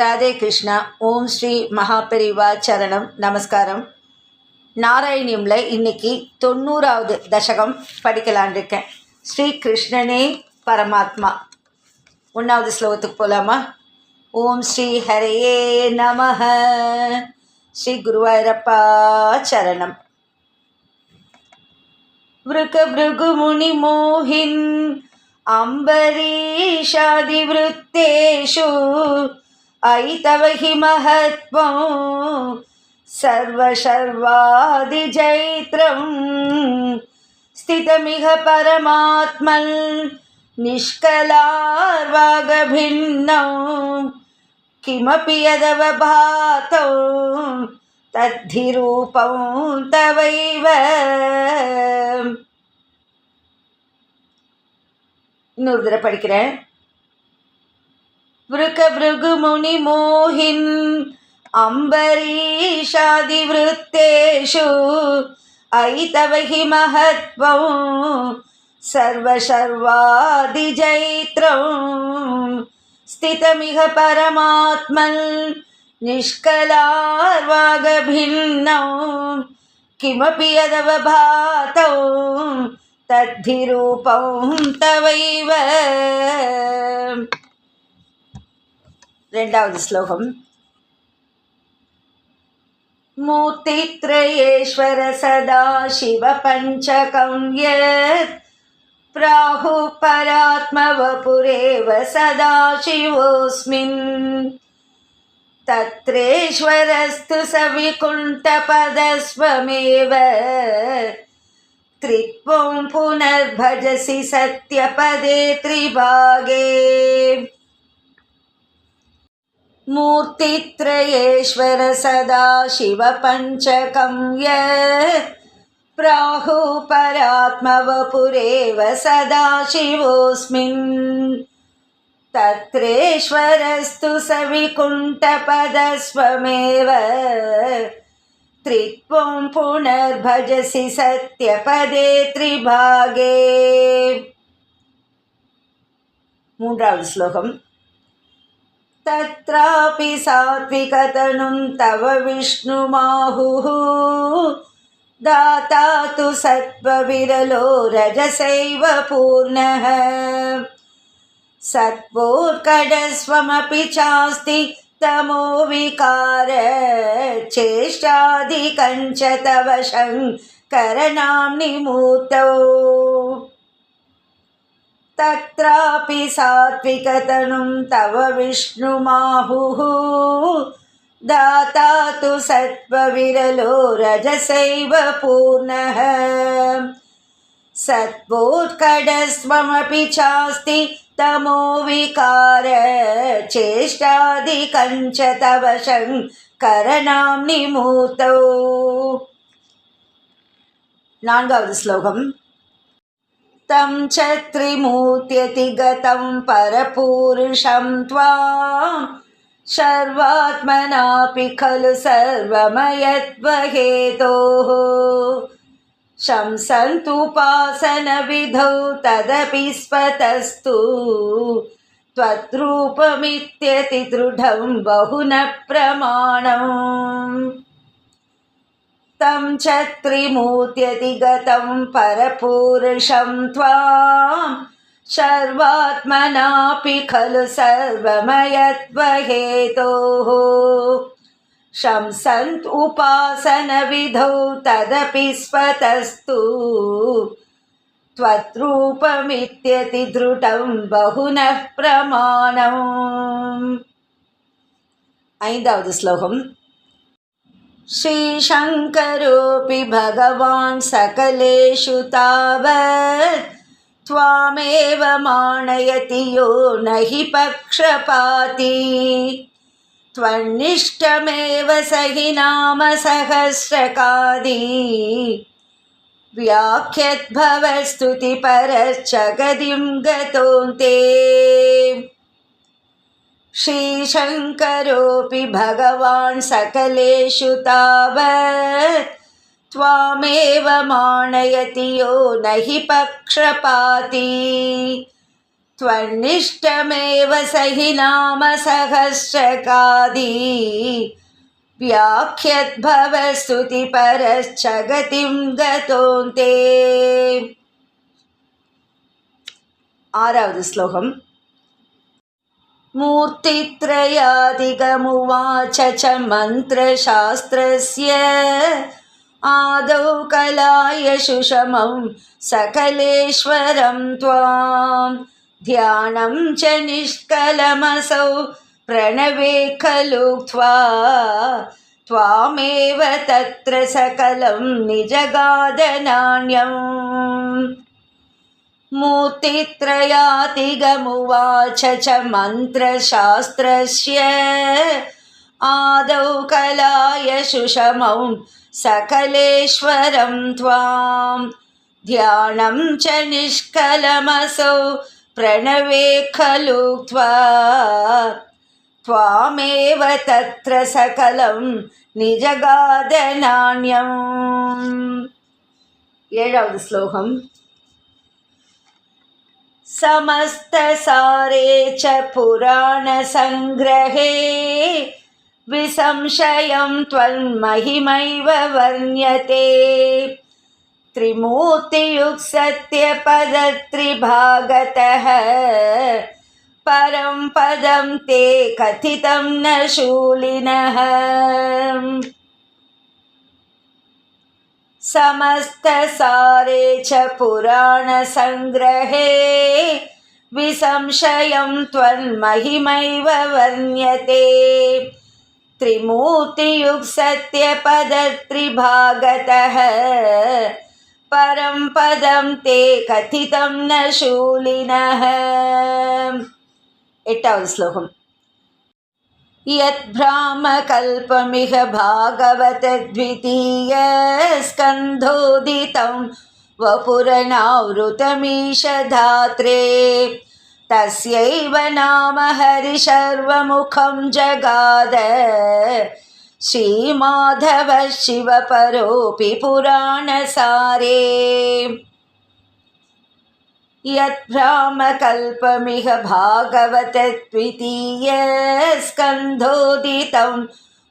ராதே கிருஷ்ணா ஓம் ஸ்ரீ மகாபெரிவா சரணம் நமஸ்காரம் நாராயணியமில் இன்றைக்கி தொண்ணூறாவது தசகம் படிக்கலான் இருக்கேன் ஸ்ரீ கிருஷ்ணனே பரமாத்மா ஒன்றாவது ஸ்லோகத்துக்கு போகலாமா ஓம் ஸ்ரீ ஹரையே நம ஸ்ரீ குருவாயிரப்பா சரணம் அம்பரீஷாதி अम्बरीशादिवृत्तेषु अयि तव हि महत्त्वं सर्वशर्वादिजैत्रं स्थितमिह परमात्मन् निष्कलार्वागभिन्नौ किमपि यदवभातौ तद्धि रूपं तवैव இன்னொரு தடவை भृकभृगु मुनिमोहिन् अम्बरीशादिवृत्तेषु ऐतवहि महत्त्वं सर्वशर्वादिजैत्रं स्थितमिह परमात्मन् निष्कलार्वागभिन्नौ किमपि यदवभातौ तद्धिरूपं तवैव రెണ്ടാమ శ్లోకం మోతీత్రయేశ్వర సదా శివ పంచకమ్్య ప్రభు పరాత్మవ పురేవ సదా శివోస్మిన్ తత్రేశ్వరస్తు సవికుంట పదస్వమేవ త్రిప్పం పునర్ భజసి సత్య పాదే త్రిభాగే मूर्तित्रयेश्वर सदा शिवपञ्चकं य प्राहुपरात्मवपुरेव सदा शिवोऽस्मिन् तत्रेश्वरस्तु सविकुण्ठपदस्वमेव त्रित्वं पुनर्भजसि सत्यपदे त्रिभागे मूर् श्लोकम् तत्रापि सात्विकतनुं तव विष्णुमाहुः दाता तु सत्त्वविरलो रजसैव पूर्णः सत्त्वोत्कडस्वमपि चास्ति तमोविकार चेष्टादिकञ्च तव शङ्करनाम्नि मूर्तौ తత్రాపి సాత్వికతనుం తవ విష్ణుమాహుః దాతా తు సత్వవిరలో రజసైవ పూర్ణः సత్వోత్కటస్వమపి చాస్తి తమో వికార చేష్టాదికంచ తవ శంకరనాంని మూతౌ నాన్గాவது ஸ்லோகம் तं च त्रिमूर्त्यतिगतं परपूरुषं त्वां सर्वात्मनापि खलु सर्वमयत्वहेतोः शंसन्तुपासनविधौ तदपि स्वतस्तु त्वद्रूपमित्यति दृढं बहुनप्रमाणम् तं क्षत्रिमूर्त्यधिगतं परपूरुषं त्वां सर्वात्मनापि खलु सर्वमयत्वहेतोः शंसन्त उपासनविधौ तदपि स्वतस्तु त्वत्रूपमित्यति दृढं बहुनः प्रमाणम् ऐन्दावद् श्लोकम् श्री श्रीशङ्करोऽपि भगवान् सकलेषु तावत् त्वामेव माणयति यो न हि पक्षपाती त्वन्निष्टमेव स हि नाम सहस्रकादी व्याख्यद्भवस्तुतिपरश्चगदिं गतोऽन्ते श्रीशङ्करोऽपि भगवान् सकलेषु तावत् त्वामेव माणयति यो न हि पक्षपाती त्वन्निष्टमेव स हि नाम सहस्रकादी व्याख्यद्भवस्तुतिपरश्च गतिं गतोऽन्ते आरावद् श्लोकम् मूर्तित्रयाधिगमुवाच च मन्त्रशास्त्रस्य आदौ कलाय सुषमं सकलेश्वरं त्वां ध्यानं च निष्कलमसौ प्रणवे खलु त्वामेव तत्र सकलं निजगादनान्यम् मूर्तित्रयातिगमुवाच च मन्त्रशास्त्रस्य आदौ कलाय सुषमौ सकलेश्वरं त्वां ध्यानं च निष्कलमसौ प्रणवे खलु त्वा त्वामेव तत्र सकलं निजगादनान्यम् एळावद् श्लोकम् समस्तसारे च संग्रहे विसंशयं त्वन्महिमैव वर्ण्यते त्रिमूर्तियुक्सत्यपदत्रिभागतः परं पदं ते कथितं न शूलिनः समस्तसारे च पुराणसङ्ग्रहे विसंशयं त्वन्महिमैव वर्ण्यते त्रिमूर्तियुक्सत्यपदत्रिभागतः परं पदं ते कथितं न शूलिनः एटावद् श्लोकम् यद्भ्रामकल्पमिह भागवतद्वितीयस्कन्धोदितं वपुरनावृतमीशधात्रे तस्यैव नाम हरिशर्वमुखं जगाद श्रीमाधव शिवपरोऽपि पुराणसारे यद्भ्रामकल्पमिह भागवतद्वितीयस्कन्धोदितं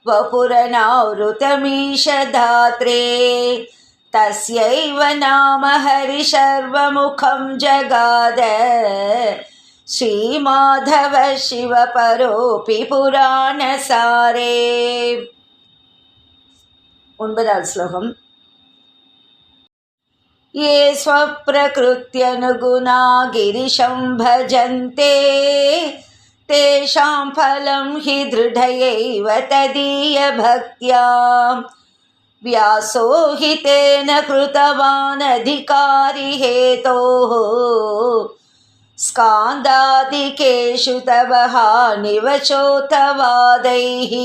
वपुरनावृतमीशधात्रे तस्यैव नाम हरिशर्वमुखं जगाद श्रीमाधव शिवपरोऽपि पुराणसारे ஒன்பதாவது ஸ்லோகம் ये स्वप्रकृत्यनुगुणा गिरिशं भजन्ते तेषां फलं हि दृढयैव तदीयभक्त्या व्यासो हि तेन कृतवानधिकारी हेतोः स्कान्दादिकेषु तव हानिवचोतवादैः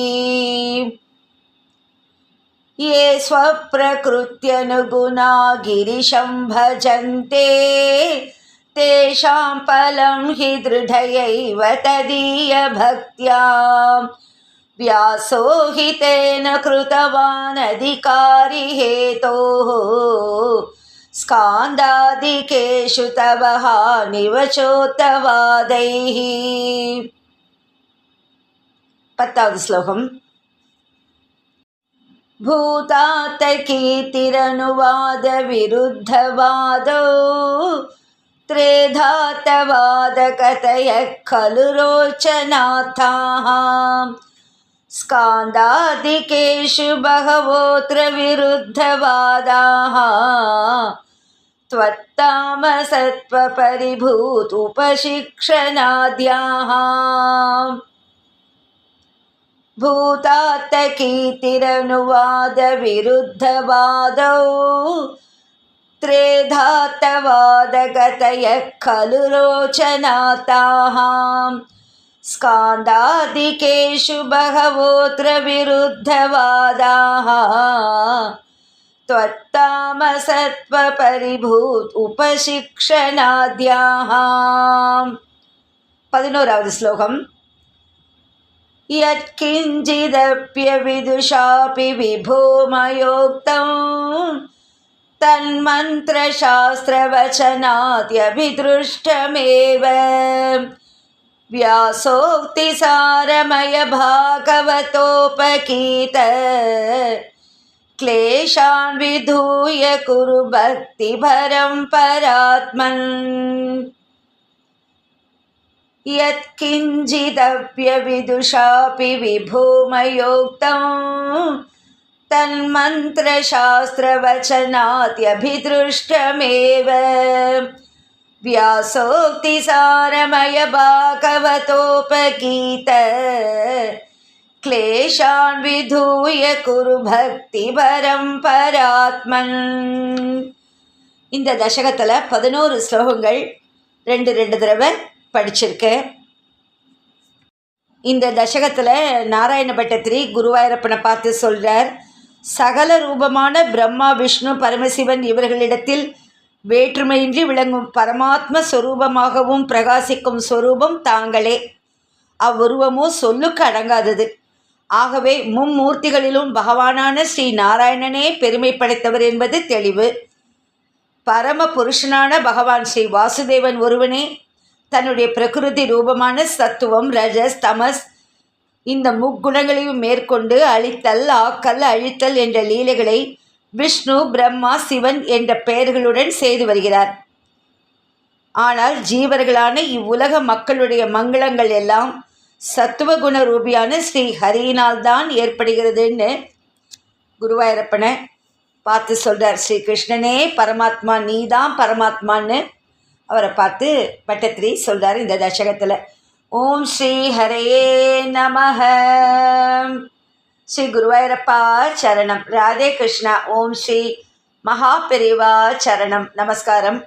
ये स्वप्रकृत्यनुगुणा गिरिशं भजन्ते तेषां फलं हि दृढयैव तदीयभक्त्या व्यासो हि तेन कृतवानधिकारी हेतोः स्कान्दादिकेषु तव हानिवचोतवादैः पत्तावद् श्लोकम् भूतात त्रेधातवाद कथय खलु रोचनाथाः स्कान्दादिकेषु बहवोऽत्र विरुद्धवादाः त्वत्तामसत्त्वपरिभूतुपशिक्षणाद्याः ಭೂತಾತಕೀತಿರನುವಾದ ವಿರುದ್ಧವಾದೌ त्रेधातवादगतयः खलु रोचनाताः स्कान्दादिकेषु बहवोऽत्र विरुद्धवादाः त्वत्तामसत्त्वपरिभूत उपशिक्षणाद्याः पदिनोरावद् श्लोकम् यत्किञ्चिदप्यविदुषापि विभूमयोक्तं तन्मन्त्रशास्त्रवचनाद्यभिदृष्टमेव व्यासोक्तिसारमयभागवतोपकीत क्लेशान् विधूय कुरु भक्तिभरं परात्मन् यत्किञ्चिदप्यविदुषापि विभूमयोक्तं तन्मन्त्रशास्त्रवचनाद्यभिदृष्टमेव व्यासोक्तिसारमयभागवतोपगीत क्लेशान् विधूय कुरु भक्तिभरं परात्मन् இந்த தசகத்தில் பதினோரு ஸ்லோகங்கள் ரெண்டு ரெண்டு தடவை படிச்சிருக்கேன் இந்த தசகத்தில் நாராயண பட்டத்திரி குருவாயூரப்பனை பார்த்து சொல்கிறார் சகல ரூபமான பிரம்மா விஷ்ணு பரமசிவன் இவர்களிடத்தில் வேற்றுமையின்றி விளங்கும் பரமாத்ம சொரூபமாகவும் பிரகாசிக்கும் சொரூபம் தாங்களே அவ்வுருவமோ சொல்லுக்கு அடங்காதது ஆகவே மும்மூர்த்திகளிலும் பகவானான ஸ்ரீ நாராயணனே பெருமை படைத்தவர் என்பது தெளிவு பரம புருஷனான பகவான் ஸ்ரீ வாசுதேவன் ஒருவனே தன்னுடைய பிரகிருதி ரூபமான சத்துவம் ரஜஸ் தமஸ் இந்த முக்குணங்களையும் மேற்கொண்டு அழித்தல் ஆக்கல் அழித்தல் என்ற லீலைகளை விஷ்ணு பிரம்மா சிவன் என்ற பெயர்களுடன் செய்து வருகிறார் ஆனால் ஜீவர்களான இவ்வுலக மக்களுடைய மங்களங்கள் எல்லாம் சத்துவகுண ரூபியான ஸ்ரீ ஹரியினால்தான் ஏற்படுகிறதுன்னு குருவாயிரப்பனை பார்த்து சொல்கிறார் ஸ்ரீ கிருஷ்ணனே பரமாத்மா நீ தான் பரமாத்மான்னு அவரை பார்த்து பட்டத்திரி சொல்கிறார் இந்த தசகத்தில் ஓம் ஸ்ரீ ஹரையே நமஹ ஸ்ரீ குருவாயூரப்பா சரணம் ராதே கிருஷ்ணா ஓம் ஸ்ரீ மகா பெரிவா சரணம் நமஸ்காரம்